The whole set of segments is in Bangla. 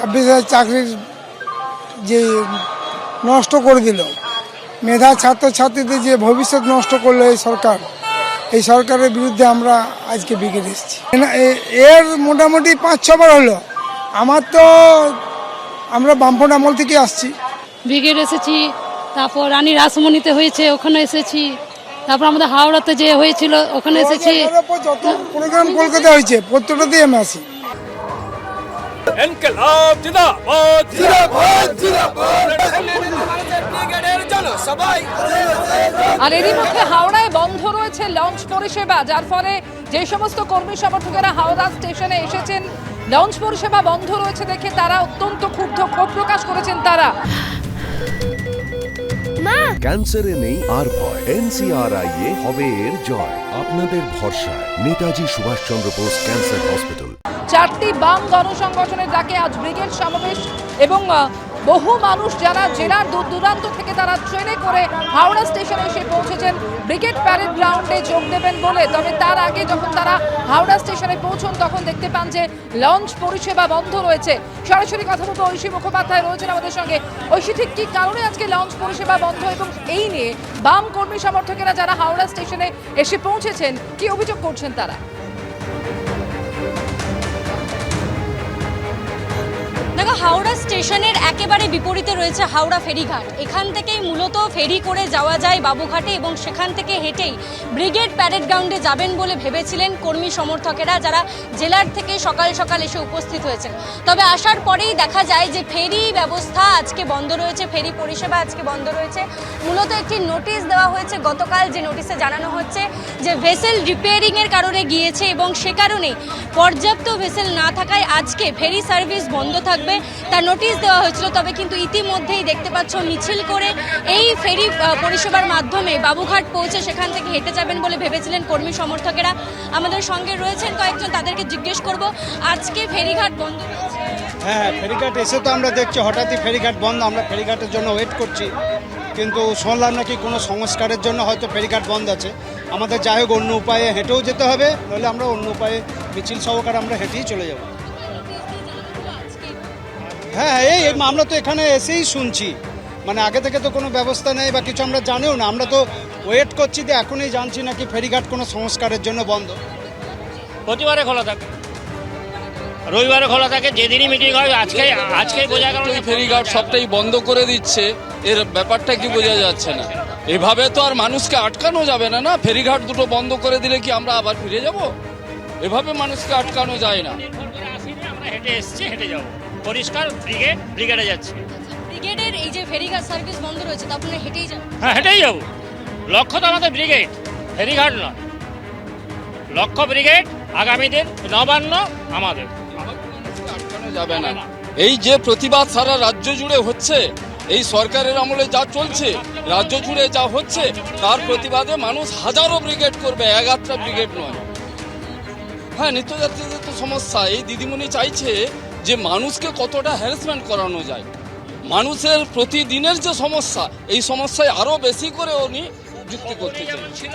ছাব্বিশ হাজার চাকরির যে নষ্ট করে দিল। মেধা ছাত্রছাত্রীদের যে ভবিষ্যৎ নষ্ট করল এই সরকার এই সরকারের বিরুদ্ধে আমরা আজকে বিগড়ে এসেছি। এর মোটামুটি পাঁচ ছবার হলো। আমার তো আমরা বামফ্রন্ট আমল থেকে আসছি। ব্রিগেড এসেছি তারপর রানী রাসমণিতে হয়েছে ওখানে এসেছি। তারপর আমাদের হাওড়াতে যে হয়েছিল ওখানে এসেছি। যত প্রোগ্রাম কলকাতা হয়েছে প্রত্যেকটাতেই আমি আসি। ইনকলাব জিন্দাবাদ জিন্দাবাদ জিন্দাবাদ ব্রিগেডের জনসভায় আর এরই মধ্যে হাওড়ায় বন্ধ রয়েছে লঞ্চ পরিষেবা যার ফলে যে সমস্ত কর্মী সমর্থকেরা হাওড়া স্টেশনে এসেছেন লঞ্চ পরিষেবা বন্ধ রয়েছে দেখে তারা অত্যন্ত ক্ষুব্ধ ক্ষোভ প্রকাশ করেছেন তারা। ক্যান্সারে নেই আর ভয় এনসিআরআই এ হবে এর জয়। আপনাদের ভরসা নেতাজি সুভাষচন্দ্র বোস ক্যান্সার হসপিটাল। চারটি বাম গণসংগঠনের ডাকে আজ ব্রিগেড সমাবেশ এবং বহু মানুষ যারা জেলার দূর দূরান্ত থেকে তারা ট্রেনে করে হাওড়া স্টেশনে এসে পৌঁছেছেন। ব্রিগেড প্যারেড গ্রাউন্ডে যোগ দেবেন বলে, তবে তার আগে যখন তারা হাওড়া স্টেশনে পৌঁছন, তখন দেখতে পান যে লঞ্চ পরিষেবা বন্ধ রয়েছে। সরাসরি কথা বলব ঐশী মুখোপাধ্যায় রয়েছেন আমাদের সঙ্গে। ঐশী, ঠিক কি কারণে আজকে লঞ্চ পরিষেবা বন্ধ এবং এই নিয়ে বাম কর্মী সমর্থকেরা যারা হাওড়া স্টেশনে এসে পৌঁছেছেন, কি অভিযোগ করছেন তারা? দেখো, হাওড়া স্টেশনের একেবারে বিপরীতে রয়েছে হাওড়া ফেরিঘাট। এখান থেকেই মূলত ফেরি করে যাওয়া যায় বাবুঘাটে এবং সেখান থেকে হেঁটেই ব্রিগেড প্যারেড গ্রাউন্ডে যাবেন বলে ভেবেছিলেন কর্মী সমর্থকেরা যারা জেলার থেকে সকাল সকাল এসে উপস্থিত হয়েছেন। তবে আসার পরেই দেখা যায় যে ফেরি ব্যবস্থা আজকে বন্ধ রয়েছে, ফেরি পরিষেবা আজকে বন্ধ রয়েছে। মূলত একটি নোটিশ দেওয়া হয়েছে, গতকাল যে নোটিশে জানানো হচ্ছে যে ভেসেল রিপেয়ারিংয়ের কারণে গিয়েছে এবং সে কারণে পর্যাপ্ত ভেসেল না থাকায় আজকে ফেরি সার্ভিস বন্ধ থাকবে। তার নোটিশ দেওয়া হয়েছিল, তবে কিন্তু ইতিমধ্যেই দেখতে পাচ্ছ মিছিল করে এই ফেরি পরিষেবার মাধ্যমে বাবুঘাট পৌঁছে সেখান থেকে হেঁটে যাবেন বলে ভেবেছিলেন কর্মী সমর্থকেরা। আমাদের সঙ্গে রয়েছেন কয়েকজন, তাদেরকে জিজ্ঞেস করব, আজকে ফেরিঘাট বন্ধ হ্যাঁ ফেরিঘাট এসে তো আমরা দেখছি, হঠাৎই ফেরিঘাট বন্ধ, আমরা ফেরিঘাটের জন্য ওয়েট করছি। কিন্তু শুনলাম নাকি কোনো সংস্কারের জন্য হয়তো ফেরিঘাট বন্ধ আছে। আমাদের যাই হোক, অন্য উপায়ে হেঁটেও যেতে হবে, নইলে আমরা অন্য উপায়ে মিছিল সহকারে আমরা হেঁটেই চলে যাব। হ্যাঁ হ্যাঁ, এই আমরা তো এখানে এসেই শুনছি। মানে আগে থেকে তো কোনো ব্যবস্থা নেই বা কিছু আমরা জানিও না। আমরা তো ওয়েট করছি যে এখনই জানছি নাকি ফেরিঘাট কোনো সংস্কারের জন্য বন্ধ। প্রতিবারে খোলা থাকে। রবিবারে খোলা থাকে যেদিনই মিটিং হয় আজকে আজকেই বোঝা গেল এই ফেরিঘাট সবটাই বন্ধ করে দিচ্ছে। এর ব্যাপারটা কি বোঝা যাচ্ছে না। এভাবে তো আর মানুষকে আটকানো যাবে না না? ফেরিঘাট দুটো বন্ধ করে দিলে কি আমরা আবার ফিরে যাব? এভাবে মানুষকে আটকানো যায় না। হেঁটে এসছি হেঁটে যাব। পরিষ্কার ব্রিগেড ব্রিগেডে যাচ্ছি। ব্রিগেডের এই যে ফেরিঘাট সার্ভিস বন্ধ রয়েছে তা আপনারা হেঁটেই যান। হ্যাঁ হেঁটেই যাব। লক্ষ্য তো আমাদের ব্রিগেড ফেরিঘাট নয়। লক্ষ্য ব্রিগেড আগামী দিন নবান্ন আমাদের। যাবে না। এই যে প্রতিবাদ সারা রাজ্য জুড়ে হচ্ছে এই সরকারের আমলে যা চলছে রাজ্য জুড়ে যা হচ্ছে তার প্রতিবাদে মানুষ হাজারো ব্রিগেড করবে এগারটা ব্রিগেড নয়। হ্যাঁ নিত্যযাত্রীদের তো সমস্যা। এই দিদিমণি চাইছে যে মানুষকে কতটা হ্যারাসমেন্ট করানো যায়। মানুষের প্রতিদিনের যে সমস্যা, এই সমস্যায় আরও বেশি করে উনি যুক্তি করতে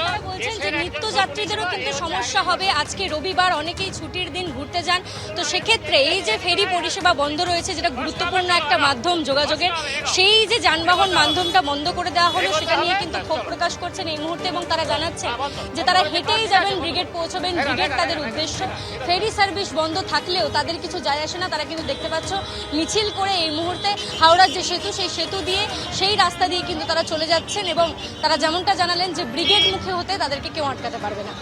তারা বলছেন যে নিত্যযাত্রীদেরও কিন্তু সমস্যা হবে। আজকে রবিবার অনেকেই ছুটির দিন ঘুরতে যান। তো সেক্ষেত্রে এই যে ফেরি পরিষেবা বন্ধ রয়েছে, যেটা গুরুত্বপূর্ণ একটা মাধ্যম যোগাযোগের, সেই যে যানবাহন মাধ্যমটা বন্ধ করে দেওয়া হলো, সেটা নিয়ে কিন্তু প্রকাশ করছেন এই মুহূর্তে এবং তারা জানাচ্ছেন যে তারা হেঁটেই যাবেন, ব্রিগেড পৌঁছবেন, ব্রিগেড তাদের উদ্দেশ্য। ফেরি সার্ভিস বন্ধ থাকলেও তাদের কিছু যায় আসে না। তারা কিন্তু দেখতে পাচ্ছ, মিছিল করে এই মুহূর্তে হাওড়ার যে সেতু, সেই সেতু দিয়ে সেই রাস্তা দিয়ে কিন্তু তারা চলে যাচ্ছেন এবং তারা যেমনটা জানালেন যে ব্রিগেড মুখে হতে তাদেরকে কেউ আটকাতে পারবে না।